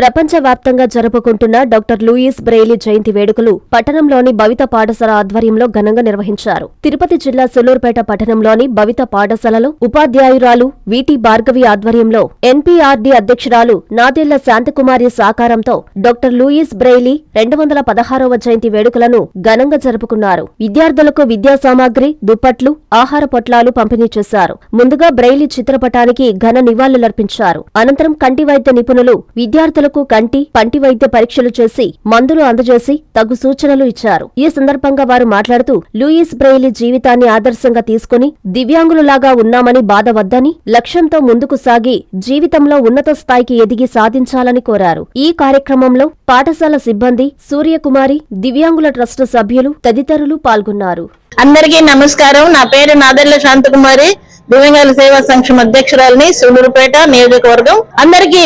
ప్రపంచవ్యాప్తంగా జరుపుకుంటున్న doctor Louis Braille జయంతి వేడుకలు పట్టణంలోని భవిత పాఠశాల ఆధ్వర్యంలో ఘనంగా నిర్వహించారు. తిరుపతి జిల్లా సులూర్పేట పట్టణంలోని భవిత పాఠశాలలో ఉపాధ్యాయురాలు విటి భార్గవి ఆధ్వర్యంలో ఎన్పీఆర్డీ అధ్యక్షురాలు నాదెళ్ళ శాంతకుమారి సాకారంతో డాక్టర్ లూయిస్ బ్రెయిలీ రెండు వందల పదహారవ జయంతి వేడుకలను ఘనంగా జరుపుకున్నారు. విద్యార్థులకు విద్యా సామాగ్రి దుప్పట్లు ఆహార పొట్లాలు పంపిణీ చేశారు. ముందుగా బ్రెయిలీ చిత్రపటానికి ఘన నివాళులర్పించారు. అనంతరం కంటి వైద్య నిపుణులు విద్యార్థులకు కంటి పంటి వైద్య పరీక్షలు చేసి మందులు అందజేసి తగు సూచనలు ఇచ్చారు. ఈ సందర్భంగా వారు మాట్లాడుతూ లూయిస్ బ్రెయిలీ జీవితాన్ని ఆదర్శంగా తీసుకుని దివ్యాంగులలాగా ఉన్నామని బాధ వద్దని లక్ష్యంతో ముందుకు సాగి జీవితంలో ఉన్నత స్థాయికి ఎదిగి సాధించాలని కోరారు. ఈ కార్యక్రమంలో పాఠశాల సిబ్బంది సూర్యకుమారి దివ్యాంగుల ట్రస్ట్ సభ్యులు తదితరులు పాల్గొన్నారు. అందరికీ నమస్కారం. నా పేరు నాదెల్ల శాంతకుమారి దివ్యాంగుల సేవా సంక్షేమ అధ్యక్షురాలని సూలూరుపేట నియోజకవర్గం. అందరికీ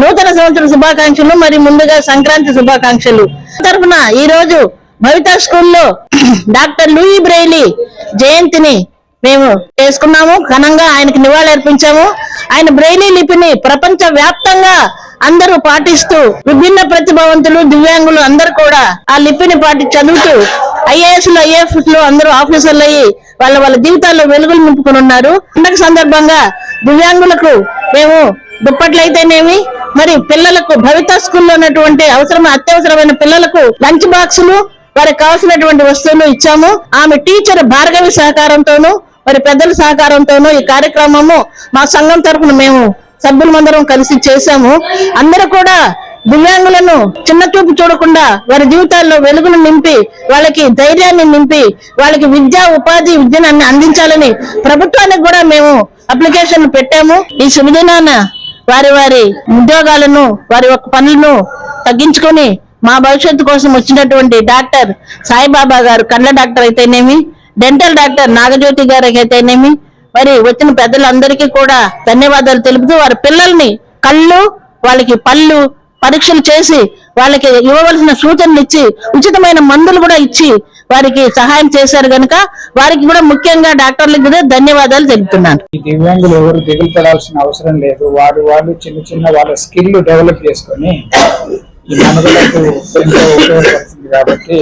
నూతన సంవత్సర శుభాకాంక్షలు మరి ముందుగా సంక్రాంతి శుభాకాంక్షలు. తరఫున ఈ రోజు భవిత స్కూల్లో డాక్టర్ లూయి బ్రెయిలీ జయంతిని మేము చేసుకున్నాము. ఘనంగా ఆయనకి నివాళి అర్పించాము. ఆయన బ్రెయిలీ లిపిని ప్రపంచ వ్యాప్తంగా అందరూ పాటిస్తూ విభిన్న ప్రతిభావంతులు దివ్యాంగులు అందరూ కూడా ఆ లిపిని పాటి చదువుతూ ఐఏఎస్లు లో అందరూ ఆఫీసర్లు అయ్యి వాళ్ళ వాళ్ళ జీవితాల్లో వెలుగులు నింపుకుని ఉన్నారు. పండగ సందర్భంగా దివ్యాంగులకు మేము దుప్పట్లయితేనేమి మరి పిల్లలకు భవిత స్కూల్లో ఉన్నటువంటి అవసరం అత్యవసరమైన పిల్లలకు లంచ్ బాక్సులు వారికి కావాల్సినటువంటి వస్తువులు ఇచ్చాము. ఆమె టీచర్ భార్గవి సహకారంతోనూ మరి పెద్దల సహకారంతోనూ ఈ కార్యక్రమము మా సంఘం తరఫున మేము సభ్యులమందరం కలిసి చేశాము. అందరూ కూడా దివ్యాంగులను చిన్న చూపు చూడకుండా వారి జీవితాల్లో వెలుగును నింపి వాళ్ళకి ధైర్యాన్ని నింపి వాళ్ళకి విద్యా ఉపాధి విద్యను అందించాలని ప్రభుత్వానికి కూడా మేము అప్లికేషన్ పెట్టాము. ఈ శుభదినాన వారి వారి ఉద్యోగాలను వారి యొక్క పనులను తగ్గించుకొని మా భవిష్యత్తు కోసం వచ్చినటువంటి డాక్టర్ సాయిబాబా గారు కళ్ళ డాక్టర్ అయితేనేమి డెంటల్ డాక్టర్ నాగజ్యోతి గారికి అయితేనేమి మరి వచ్చిన పెద్దలందరికీ కూడా ధన్యవాదాలు తెలుపుతూ వారి పిల్లల్ని కళ్ళు వాళ్ళకి పళ్ళు పరీక్షలు చేసి వాళ్ళకి ఇవ్వవలసిన సూచనలు ఇచ్చి ఉచితమైన మందులు కూడా ఇచ్చి వారికి సహాయం చేశారు కనుక వారికి కూడా ముఖ్యంగా డాక్టర్లకు కూడా ధన్యవాదాలు తెలుపుతున్నాను. ఈ దివ్యాంగులు ఎవరు దిగులు పడాల్సిన అవసరం లేదు. వారు వాళ్ళు చిన్న చిన్న వాళ్ళ స్కిల్ డెవలప్ చేసుకొని మనుగడకు ఎంతో ఉపయోగపడుతుంది కాబట్టి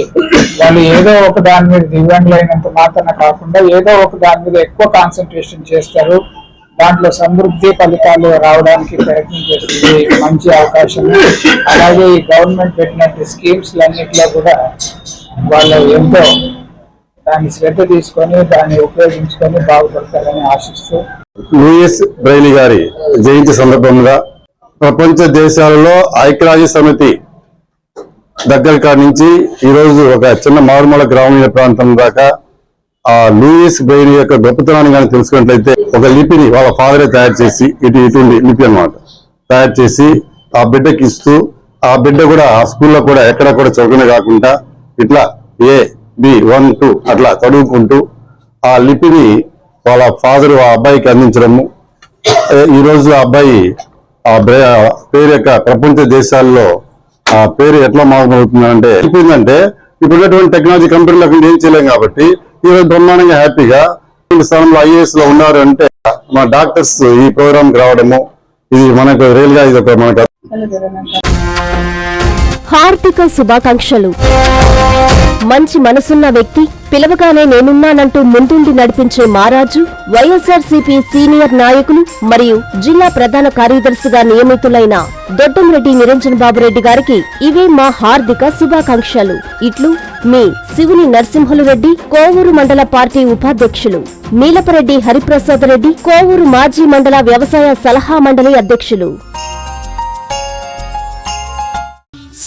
వాళ్ళు ఏదో ఒక దాని మీద దివ్యాంగులు అయినంత మాత్రమే కాకుండా ఏదో ఒక దాని మీద ఎక్కువ కాన్సన్ట్రేషన్ చేస్తారు. దాంట్లో సమృద్ధి ఫలితాలు రావడానికి ప్రయత్నం చేస్తుంది. మంచి అవకాశం. అలాగే ఈ గవర్నమెంట్ పెట్టినట్టు స్కీమ్స్ అన్నిట్లో కూడా వాళ్ళు ఎంతో దాన్ని శ్రద్ధ తీసుకొని దాన్ని ఉపయోగించుకొని బాగుపడతారని ఆశిస్తూ లూయిస్ బ్రైలి గారి జయంతి సందర్భంగా ప్రపంచ దేశాలలో ఐక్యరాజ్య సమితి దగ్గర కాడి నుంచి ఈరోజు ఒక చిన్న మారుమూల గ్రామీణ ప్రాంతం దాకా ఆ లూయిస్ బ్రైలి యొక్క గొప్పతనాన్ని కానీ తెలుసుకున్నట్లయితే ఒక లిపిని వాళ్ళ ఫాదరే తయారు చేసి ఇటు ఇటువంటి లిపి అన్నమాట. తయారు చేసి ఆ బిడ్డకి ఇస్తూ ఆ బిడ్డ కూడా ఆ స్కూల్లో కూడా ఎక్కడ కూడా చదువుకునే కాకుండా ఇట్లా ఏ బి వన్ టూ అట్లా చదువుకుంటూ ఆ లిపిని వాళ్ళ ఫాదర్ ఆ అబ్బాయికి అందించడము. ఈ రోజు ఆ అబ్బాయి ఆ పేరు యొక్క ప్రపంచ దేశాల్లో ఆ పేరు ఎట్లా మారుతుందంటే చెప్పిందంటే ఇప్పుడు ఉన్నటువంటి టెక్నాలజీ కంపెనీలకు ఏం చేయలేం కాబట్టి ఈ రోజు బ్రహ్మాండంగా హ్యాపీగా స్థానంలో ఐఏఎస్లో ఉన్నారు అంటే మా డాక్టర్స్ ఈ ప్రోగ్రామ్కి రావడము ఇది మనకు రియల్గా ఇది ఒక మనకు హార్దిక శుభాకాంక్షలు. మంచి మనసున్న వ్యక్తి పిలవగానే నేనున్నానంటూ ముందుండి నడిపించే మారాజు వైఎస్ఆర్సీపీ సీనియర్ నాయకులు మరియు జిల్లా ప్రధాన కార్యదర్శిగా నియమితులైన దొడ్డంరెడ్డి నిరంజన్ బాబురెడ్డి గారికి ఇవే మా హార్దిక శుభాకాంక్షలు. ఇట్లు మీ శివుని నరసింహులు రెడ్డి కోవూరు మండల పార్టీ ఉపాధ్యక్షులు. నీలపరెడ్డి హరిప్రసాద్ రెడ్డి కోవూరు మాజీ మండల వ్యవసాయ సలహా మండలి అధ్యక్షులు.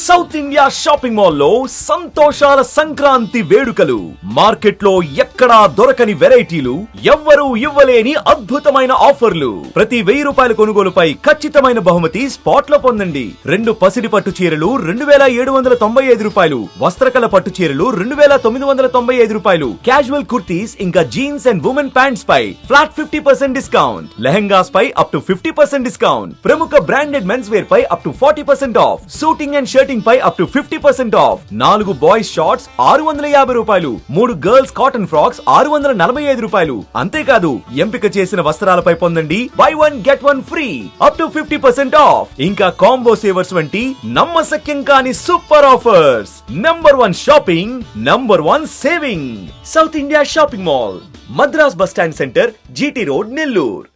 సౌత్ ఇండియా షాపింగ్ మాల్లో సంతోషాల సంక్రాంతి వేడుకలు. మార్కెట్లో ఎక్కడా దొరకని వెరైటీలు ఎవ్వరూ ఇవ్వలేని అద్భుతమైన ఆఫర్లు. ప్రతి వెయ్యి రూపాయల కొనుగోలుపై ఖచ్చితమైన బహుమతి స్పాట్లో పొందండి. రెండు పసిడి పట్టు చీరలు రెండు వేల ఏడు వందల తొంభై ఐదు రూపాయలు వస్త్రకళ పట్టు చీరలు రెండు వేల తొమ్మిది వందల తొంభై ఐదు రూపాయలు. క్యాజువల్ కుర్తీస్ ఇంకా jeans and women pants pi flat fifty percent discount lehengas pi up to fifty percent discount ప్రముఖ branded men's wear pi up to forty percent off suiting and shirting shopping pi up to fifty percent off నాలుగు boys shorts ఆరు వందల యాభై రూపాయలు. మూడు girls cotton frocks ఆరు వందల నలభై ఐదు రూపాయలు. అంతేకాదు ఎంపిక చేసిన వస్త్రాలపై పొందండి. Buy one get one free up to fifty percent off ఇంకా కాంబో సేవర్స్ వంటి నమ్మశక్యం కాని super offers number one shopping number one saving South India shopping mall Madras bus stand centre GT road Nellore